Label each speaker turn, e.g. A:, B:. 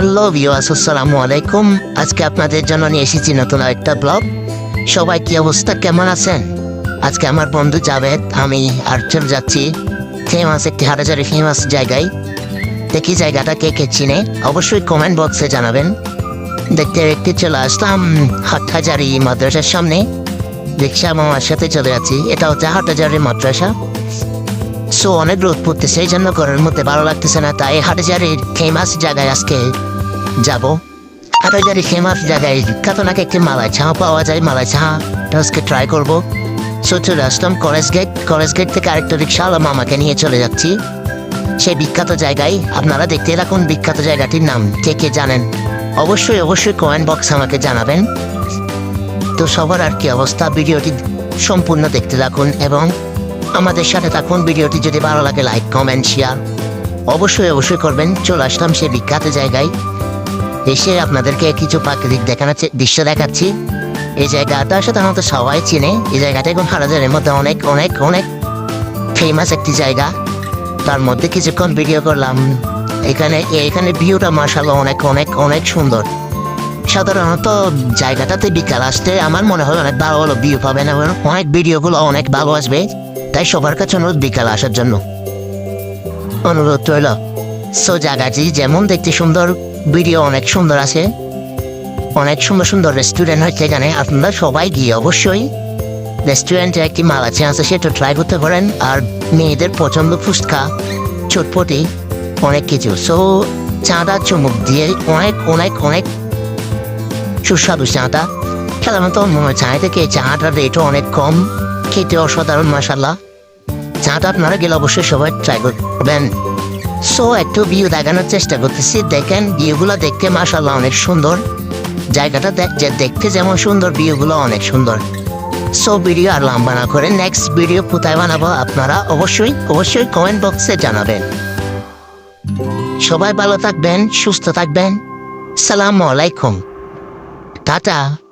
A: Hello ভিওয়াস আসসালামু আলাইকুম। আজকে আপনাদের জন্য নিয়ে এসেছি নতুন একটা ব্লগ। সবাই কি অবস্থা? কেমন আছেন? আজকে আমার বন্ধু জাভেদ, আমি আর চলে যাচ্ছি। ফেমাস একটি হাটাজারি ফেমাস জায়গায়। দেখি জায়গাটা কে কে চিনে। অবশ্যই কমেন্ট বক্সে জানাবেন। দেখতে দেখতে চলে আসলাম হাটহাজারি মাদ্রাসার সামনে। রিক্সা মামার সাথে চলে যাচ্ছি। এটা হচ্ছে হাটহাজারি মাদ্রাসা। সো অনেক রোদ পড়তেছে, এই জন্য ঘরের মধ্যে ভালো লাগতেছে না। তাই হাটাজারির ফেমাস জায়গায় আজকে যাব। হাটাজারি ফেমাস জায়গায় বিখ্যাত নাকি একটি মালাই চা পাওয়া যায়, মালাই চা আজকে ট্রাই করব। সো চলে আসলাম কলেজ গেট কলেজ গেট থেকে আরেকটা রিক্সাওয়ালা মামাকে নিয়ে চলে যাচ্ছি। সেই বিখ্যাত জায়গায়, আপনারা দেখতে রাখুন বিখ্যাত জায়গাটির নাম, কে কে জানেন? অবশ্যই অবশ্যই কমেন্ট বক্স আমাকে জানাবেন। তো সবার আর কি অবস্থা, ভিডিওটি সম্পূর্ণ দেখতে থাকুন এবং আমাদের সাথে থাকুন। ভিডিওটি যদি ভালো লাগে লাইক কমেন্ট শেয়ার অবশ্যই অবশ্যই করবেন। চলে আসলাম সেই বিখ্যাত জায়গায়। এসে আপনাদেরকে কিছু প্রাকৃতিক দেখানোর দৃশ্য দেখাচ্ছি। এই জায়গাটা সাধারণত সবাই চিনে। এই জায়গাটা এখন হারাজারের মধ্যে অনেক অনেক অনেক ফেমাস একটি জায়গা। তার মধ্যে কিছুক্ষণ ভিডিও করলাম। এখানে এখানে ভিউটা মার্শাল অনেক অনেক অনেক সুন্দর। সাধারণত জায়গাটাতে বিকাল আসতে আমার মনে হয় অনেক ভালো ভালো ভিউ পাবেন এবং অনেক ভিডিওগুলো অনেক ভালো আসবে। তাই সবার কাছে অনুরোধ বিকাল আসার জন্য। অনুরোধ রইল। সো জায়গাটি যেমন দেখতে সুন্দর ভিডিও অনেক সুন্দর আছে। অনেক সুন্দর সুন্দর রেস্টুরেন্ট হচ্ছে এখানে। আপনারা সবাই গিয়ে অবশ্যই রেস্টুরেন্টে একটি মালাচি আছে আছে সেটা ট্রাই করতে পারেন। আর মেয়েদের পছন্দ ফুচকা, চটপটি, অনেক কিছু। সো চাঁদা চুমুক দিয়ে অনেক অনেক অনেক সুস্বাদু চাঁদা। সাধারণত মনে হয় চাঁদা থেকে এই চাঁদাটার রেটও অনেক কম। খেতে অসাধারণ মশাল্লা চাঁদা আপনারা গেলে অবশ্যই সবাই ট্রাই করবেন। সো একটু ভিউ দেখানোর চেষ্টা করতেছি। দেখেন ভিউগুলো দেখতে মাসাল্লাহ অনেক সুন্দর। জায়গাটা দেখতে যেমন সুন্দর ভিউগুলো অনেক সুন্দর। সো ভিডিও আর লম্বা না করে নেক্সট ভিডিও কোথায় বানাবো আপনারা অবশ্যই অবশ্যই কমেন্ট বক্সে জানাবেন। সবাই ভালো থাকবেন, সুস্থ থাকবেন। সালাম আলাইকুম। টাটা।